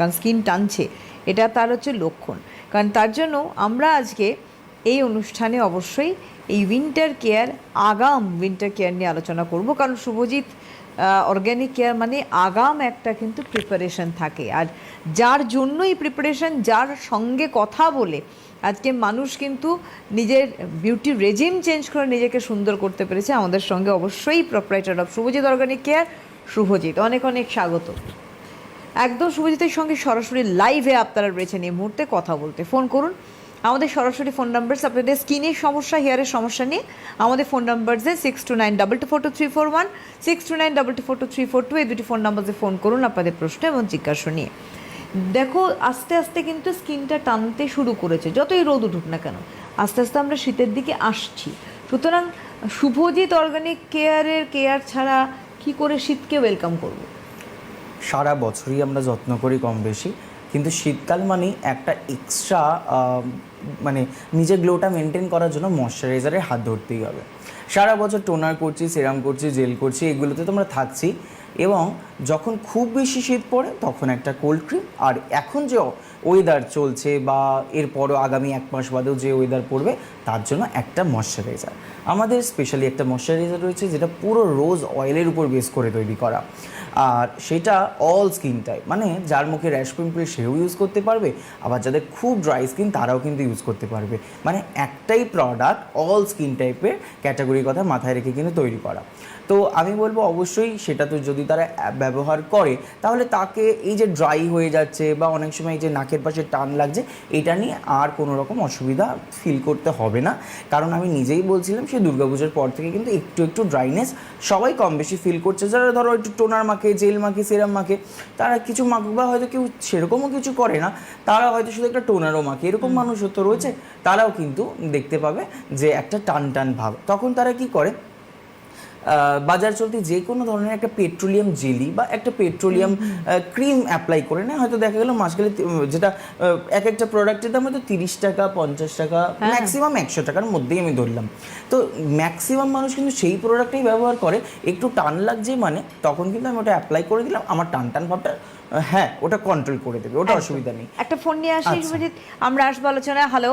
কারণ স্কিন টানছে, এটা তার হচ্ছে লক্ষণ। কারণ তার জন্য আমরা আজকে এই অনুষ্ঠানে অবশ্যই এই উইন্টার কেয়ার আগাম উইন্টার কেয়ার নিয়ে আলোচনা করব। কারণ শুভজিৎ অর্গ্যানিক কেয়ার মানে আগাম একটা কিন্তু প্রিপারেশন থাকে। আর যার জন্যই প্রিপারেশন যার সঙ্গে কথা বলে, আজকে মানুষ কিন্তু নিজের বিউটি রেজিম চেঞ্জ করে নিজেকে সুন্দর করতে পেরেছে। আমাদের সঙ্গে অবশ্যই proprietor of Subhajit organic care Subhajit. অনেক অনেক স্বাগত। একদম শুভজিতের সঙ্গে সরাসরি লাইভে আপনারা রয়েছেন এই মুহূর্তে কথা বলতে। ফোন করুন। আমাদের সরাসরি ফোন নাম্বার আপনাদের স্কিনের সমস্যা হেয়ারের সমস্যা নিয়ে আমাদের ফোন নাম্বার যে six two nine double two four two three four one six two nine double two four two three four two এই দুটি ফোন নাম্বারে ফোন করুন আপনাদের প্রশ্ন এবং জিজ্ঞাসা নিয়ে। দেখো, আস্তে আস্তে কিন্তু স্কিনটা টানতে শুরু করেছে, যতই রোদ উঠুক না কেন। আস্তে আস্তে আমরা শীতের দিকে আসছি। সুতরাং শুভজিৎ অর্গানিক কেয়ারের কেয়ার ছাড়া কি করে শীতকে ওয়েলকাম করব? সারা বছরই আমরা যত্ন করি কম বেশি। কিন্তু শীতকাল মানেই একটা এক্সট্রা মানে নিজের গ্লোটা মেনটেন করার জন্য ময়শ্চারাইজারের হাত ধরতেই হবে। সারা বছর টোনার করছি সেরাম করছি জেল করছি, এগুলোতে তোমরা থাকছি। এবং যখন খুব বেশি শীত পড়ে, তখন একটা কোল্ড ক্রিম আর এখন যে ওয়েদার চলছে বা এরপরও আগামী এক মাস বাদেও যে ওয়েদার পড়বে, তার জন্য একটা ময়শ্চারাইজার আমাদের স্পেশালি একটা ময়শ্চারাইজার রয়েছে যেটা পুরো রোজ অয়েলের উপর বেস করে তৈরি করা। আর সেটা অল স্কিন টাইপ মানে যার মুখে র্যাশ পিম্পল সেও ইউজ করতে পারবে, আবার যাদের খুব ড্রাই স্কিন তারাও কিন্তু ইউজ করতে পারবে। মানে একটাই প্রোডাক্ট অল স্কিন টাইপের ক্যাটাগরির কথা মাথায় রেখে কিন্তু তৈরি করা। তো আমি বলব অবশ্যই সেটা তো যদি তারা ব্যবহার করে, তাহলে তাকে এই যে ড্রাই হয়ে যাচ্ছে বা অনেক সময় এই যে নাকের পাশে টান লাগছে এটা নিয়ে আর কোনো রকম অসুবিধা ফিল করতে হবে না। কারণ আমি নিজেই বলছিলাম সে দুর্গাপুজোর পর থেকে কিন্তু একটু একটু ড্রাইনেস সবাই কম বেশি ফিল করছে। যারা ধরো একটু টোনার মাখে জেল মাখে সেরাম মাখে তারা কিছু মাখুক বা হয়তো কেউ সেরকমও কিছু করে না তারা হয়তো শুধু একটা টোনারও মাখে এরকম মানুষও তো রয়েছে তারাও কিন্তু দেখতে পাবে যে একটা টান টান ভাব। তখন তারা কি করে? বাজার চলতি যে কোনো ধরনের একটা পেট্রোলিয়াম জেলি বা একটা পেট্রোলিয়াম ক্রিম অ্যাপ্লাই করে নেয়। হয়তো দেখা গেলো মাস গেলে যেটা এক একটা প্রোডাক্টের দাম হয়তো তিরিশ টাকা পঞ্চাশ টাকা ম্যাক্সিমাম একশো টাকার মধ্যেই আমি ধরলাম। তো ম্যাক্সিমাম মানুষ কিন্তু সেই প্রোডাক্টটাই ব্যবহার করে। একটু টান লাগছে মানে তখন কিন্তু আমি ওটা অ্যাপ্লাই করে দিলাম। আমার টান টান ভাবটা হ্যাঁ ওটা কন্ট্রোল করে দেবে। ওটা অসুবিধা নেই। একটা ফোন নিয়ে আসি আচ্ছা। আমরা আসব আলোচনায়। হ্যালো